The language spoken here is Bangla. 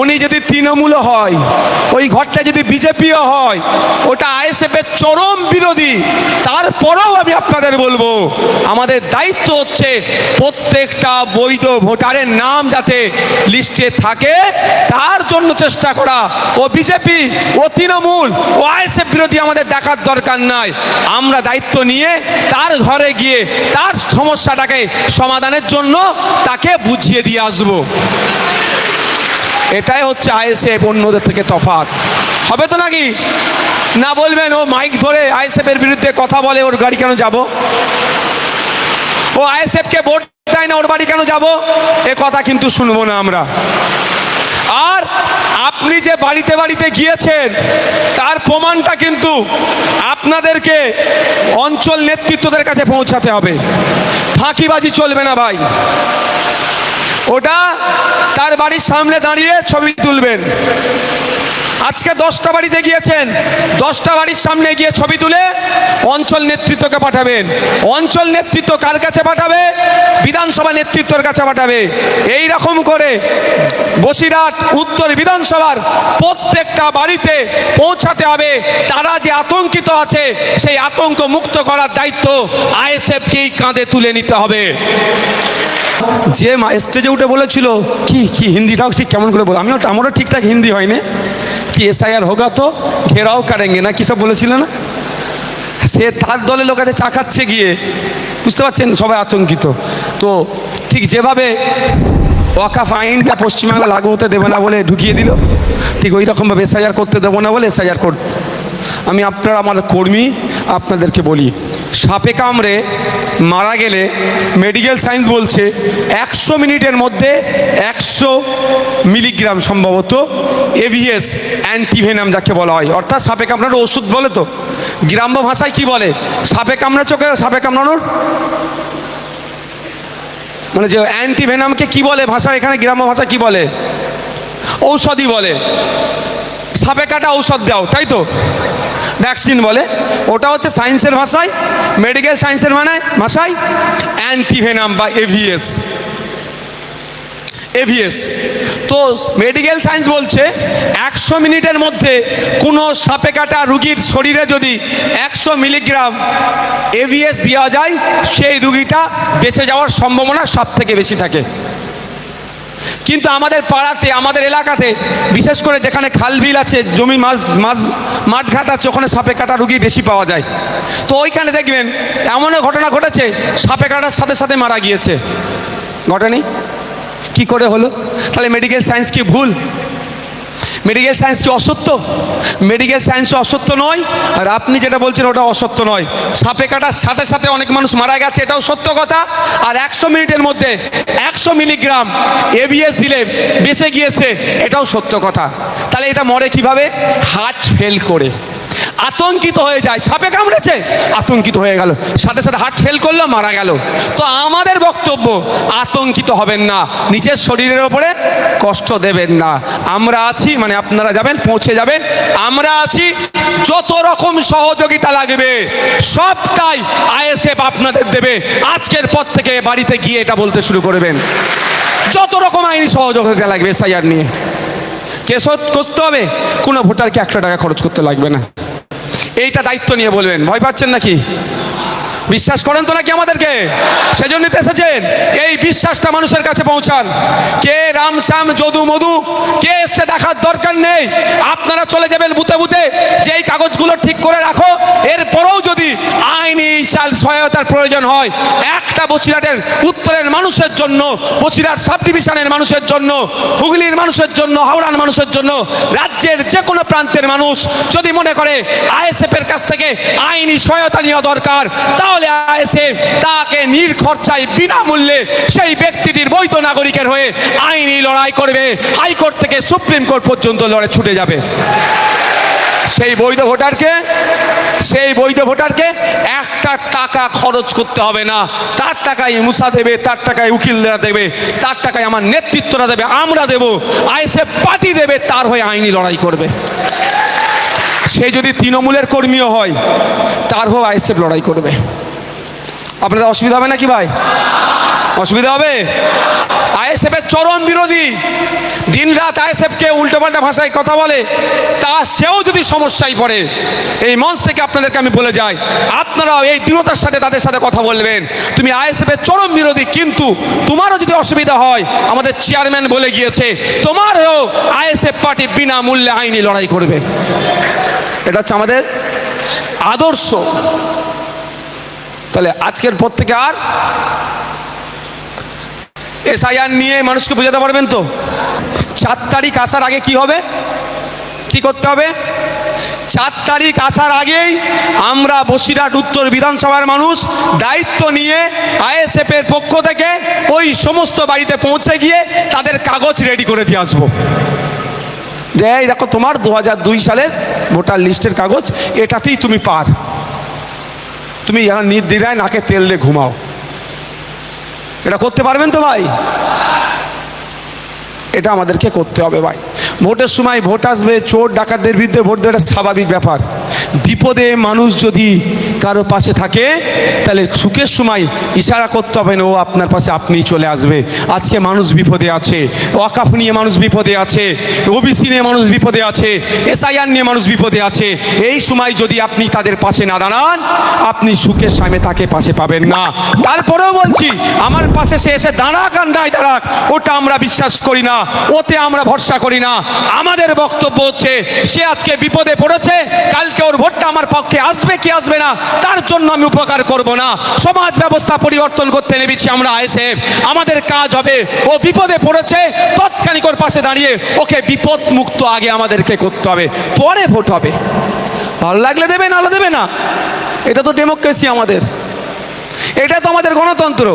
উনি যদি তৃণমূল হয়, ওই ঘরটা যদি বিজেপিও হয়, ওটা আইএসএফের চরম বিরোধী, তারপরেও আমি আপনাদের বলব, আমাদের দায়িত্ব হচ্ছে প্রত্যেকটা বৈধ ভোটারের নাম যাতে লিস্টে থাকে, তার জন্য চেষ্টা করা। ও বিজেপি, ও তৃণমূল, ও আইএসএফ বিরোধী আমাদের দেখার দরকার নাই। আমরা দায়িত্ব নিয়ে তার ঘরে গিয়ে তার সমস্যাটাকে সমাধানের জন্য তাকে বুঝিয়ে দিয়ে আসব। এটাই হচ্ছে আইএসএফ অন্যদের থেকে তফাৎ। হবে তো নাকি? না বলবেন, ও মাইক ধরে আইএসএফ এর বিরুদ্ধে কথা বলে, ওর গাড়ি কেন যাব? ও আইএসএফ কে ভোট দেয় না, ওর বাড়ি কেন যাব? এ কথা কিন্তু শুনব না আমরা। আর আপনি যে বাড়িতে বাড়িতে গিয়েছেন, তার প্রমাণটা কিন্তু আপনাদেরকে অঞ্চল নেতৃত্বদের কাছে পৌঁছাতে হবে। ফাঁকিবাজি চলবে না ভাই। ওটা তার বাড়ির সামনে দাঁড়িয়ে ছবি তুলবেন। আজকে দশটা বাড়িতে গিয়েছেন, দশটা বাড়ির সামনে গিয়ে ছবি তুলে অঞ্চল নেতৃত্বকে পাঠাবেন। অঞ্চল নেতৃত্ব কার কাছে পাঠাবে? বিধানসভা নেতৃত্বের কাছে পাঠাবে। এই রকম করে বসিরহাট উত্তর বিধানসভার প্রত্যেকটা বাড়িতে পৌঁছাতে হবে। তারা যে আতঙ্কিত আছে, সেই আতঙ্ক মুক্ত করার দায়িত্ব আইএসএফকেই কাঁধে তুলে নিতে হবে। যে স্টেজে উঠে বলেছিল, কি কি হিন্দিটাও ঠিক কেমন করে বল আমিও আমারও ঠিকঠাক হিন্দি হয়নি। কি এসআইআর হোগা তো? ঘেরাও কারেঙ্গে না, কি সব বলেছিল না? সে তার দলের লোক আছে, চা খাচ্ছে গিয়ে। বুঝতে পারছেন? সবাই আতঙ্কিত। তো ঠিক যেভাবে ওয়াকাফ আইনটা পশ্চিমবাংলা লাগু হতে দেবে না বলে ঢুকিয়ে দিল, ঠিক ওই রকমভাবে এস এসআইআর করতে দেবো না বলে এস এসআইআর করতে আমি আপনারা, আমার কর্মী, আপনাদেরকে বলি সাপে কামড়ে মারা গেলে মেডিকেল সায়েন্স বলছে একশো মিনিটের মধ্যে একশো মিলিগ্রাম সম্ভবত এভিএস অ্যান্টিভেনাম যাকে বলা হয়। অর্থাৎ সাপে কামড়ানোর ওষুধ বলে তো। গ্রাম্য ভাষায় কি বলে? সাপে কামড়া চোখে সাপে কামড়ানোর? মানে যে অ্যান্টিভেনামকে কি বলে ভাষা এখানে গ্রাম্য ভাষা কি বলে? ঔষধি বলে। সাপে কাটা ঔষধ দাও, তাই তো? ভ্যাকসিন বলে। ওটা হচ্ছে সায়েন্সের ভাষায় মেডিকেল সায়েন্সের মানে ভাষায় অ্যান্টিভেনাম বা এভিএস এভিএস তো মেডিকেল সায়েন্স বলছে, একশো মিনিটের মধ্যে কোনো সাপে কাটা রুগীর শরীরে যদি একশো মিলিগ্রাম এভিএস দেওয়া যায়, সেই রুগীটা বেঁচে যাওয়ার সম্ভাবনা সব থেকে বেশি থাকে। কিন্তু আমাদের পাড়াতে, আমাদের এলাকাতে, বিশেষ করে যেখানে খালবিল আছে, জমি মাছ মাছ, মাঠঘাট আছে, ওখানে সাপে কাটা রুগী বেশি পাওয়া যায়। তো ওইখানে দেখবেন, এমনও ঘটনা ঘটেছে, সাপে কাটার সাথে সাথে মারা গিয়েছে। ঘটেনি? কি করে হলো? তাহলে মেডিকেল সায়েন্স কি ভুল? মেডিকেল সায়েন্স কি অসত্য? মেডিকেল সায়েন্স অসত্য নয়। আর আপনি যেটা বলছেন ওটা অসত্য নয়। সাপে কাটার সাথে সাথে অনেক মানুষ মারা গেছে, এটাও সত্য কথা। আর একশো মিনিটের মধ্যে একশো মিলিগ্রাম এবিএস দিলে বেঁচে গিয়েছে, এটাও সত্য কথা। তাহলে এটা মরে কীভাবে? হার্ট ফেল করে। আতঙ্কিত হয়ে যায়, সাপে কামড়েছে, আতঙ্কিত হয়ে গেল। সাথে সাথে হার্ট ফেল করল, মারা গেল। তো আমাদের বক্তব্য, আতঙ্কিত হবেন না, নিজের শরীরের ওপরে কষ্ট দেবেন না। আমরা আছি মানে আপনারা যাবেন, পৌঁছে যাবেন। আমরা আছি, যত রকম সহযোগিতা লাগবে, সবটাই আইএসএফ আপনাদের দেবে। আজকের পর থেকে বাড়িতে গিয়ে এটা বলতে শুরু করবেন। যত রকম আইনি সহযোগিতা লাগবে এসআইআর নিয়ে। কেস করতে হবে, কোনো ভোটারকে একটা টাকা খরচ করতে লাগবে না। এইটা দায়িত্ব নিয়ে বলবেন। ভয় পাচ্ছেন নাকি? বিশ্বাস করেন তো নাকি আমাদেরকে? সেজন্যই তো এসেছেন এই বিশ্বাসটা মানুষের কাছে পৌঁছান। কে রাম শ্যাম যদু মধু, কে এসছে দেখার দরকার নেই? আপনারা চলে যাবেন বুতে বুতে যে এই কাগজগুলো ঠিক করে আইনি চাল সহায়তার প্রয়োজন হয়। একটা বসিরহাটের উত্তরের মানুষের জন্য, বসিরহাট সাব ডিভিশনের মানুষের জন্য, হুগলির মানুষের জন্য, হাওড়ার মানুষের জন্য, রাজ্যের যে কোনো প্রান্তের মানুষ যদি মনে করে আইএসএফ এর কাছ থেকে আইনি সহায়তা নেওয়া দরকার, তাহলে আইএসএফ তাকে নির্খরচায় বিনামূল্যে সেই ব্যক্তিটির বৈধ নাগরিকের হয়ে আইনি লড়াই করবে। হাইকোর্ট থেকে সুপ্রিম কোর্ট পর্যন্ত লড়ে ছুটে যাবে। সেই বৈধ ভোটারকে, সেই বৈধ ভোটারকে একটা টাকা খরচ করতে হবে না। তার টাকায় মুসা দেবে, তার টাকায় উকিলরা দেবে, তার টাকায় আমার নেতৃত্বরা দেবে, আমরা দেব। আইএসএফ পাতি দেবে, তার হয়ে আইনি লড়াই করবে। সে যদি তৃণমূলের কর্মীও হয়, তার হয়ে আইএসএফ লড়াই করবে। আপনাদের অসুবিধা হবে নাকি ভাই? অসুবিধা হবে? আইএসএফের চরম বিরোধী। দিনরাত আইএসএফকে উল্টোপাল্টা ভাষায় কথা বলে, তা সেও যদি সমস্যায় পড়ে, এই মঞ্চ থেকে আপনাদেরকে আমি বলে যাই, আপনারাও এই দৃঢ়তার সাথে তাদের সাথে কথা বলবেন। তুমি আইএসএফের চরম বিরোধী, কিন্তু তোমারও যদি অসুবিধা হয়, আমাদের চেয়ারম্যান বলে গিয়েছে, তোমারও আইএসএফ পার্টি বিনামূল্যে আইনি লড়াই করবে। এটা হচ্ছে আমাদের আদর্শ। তাহলে আজকের পর থেকে আর এসআইআর নিয়ে মানুষকে বোঝাতে পারবেন তো? চার তারিখ আসার আগে কি হবে? কি করতে হবে? চার তারিখ আসার আগেই আমরা বসিরহাট উত্তর বিধানসভার মানুষ দায়িত্ব নিয়ে আইএসএফ এর পক্ষ থেকে ওই সমস্ত বাড়িতে পৌঁছে গিয়ে তাদের কাগজ রেডি করে দিয়ে আসব। যে এই দেখো তোমার দু হাজার দুই সালের ভোটার লিস্টের কাগজ, এটাতেই তুমি পার। তুমি নির্দ্বিধায় নাকে তেল দিয়ে ঘুমাও। এটা করতে পারবেন তো ভাই? এটা আমাদেরকে করতে হবে ভাই। ভোটের সময় ভোট আসবে, চোর ডাকাতদের বিরুদ্ধে ভোট দেওয়াটা স্বাভাবিক ব্যাপার। বিপদে মানুষ যদি কারও পাশে থাকে, তাহলে সুখের সময় ইশারা করতে হবে না, ও আপনার পাশে আপনি চলে আসবে। আজকে মানুষ বিপদে আছে, ওয়াকাফ নিয়ে মানুষ বিপদে আছে, ওবিসি নিয়ে মানুষ বিপদে আছে, এসআইআর নিয়ে মানুষ বিপদে আছে। এই সময় যদি আপনি তাদের পাশে না দাঁড়ান, আপনি সুখের সামনে তাকে পাশে পাবেন না। তারপরেও বলছি, আমার পাশে সে এসে দাঁড়াক আর নাই দাঁড়াক, ওটা আমরা বিশ্বাস করি না, ওতে আমরা ভরসা করি না। আমাদের বক্তব্য হচ্ছে, সে আজকে বিপদে পড়েছে, কালকে ওর ভোটটা আমার পক্ষে আসবে কি আসবে না তার জন্য আমি উপকার করব না। সমাজ ব্যবস্থা পরিবর্তন করতে নেমেছি আমরা এসে আমাদের কাজ হবে, ও বিপদে পড়েছে, তৎক্ষণিক ওর পাশে দাঁড়িয়ে ওকে বিপদ মুক্ত আগে আমাদেরকে করতে হবে, পরে ভোট হবে। ভালো লাগলে দেবে না দেবে না। এটা তো ডেমোক্রেসি আমাদের। এটা তো আমাদের গণতন্ত্র।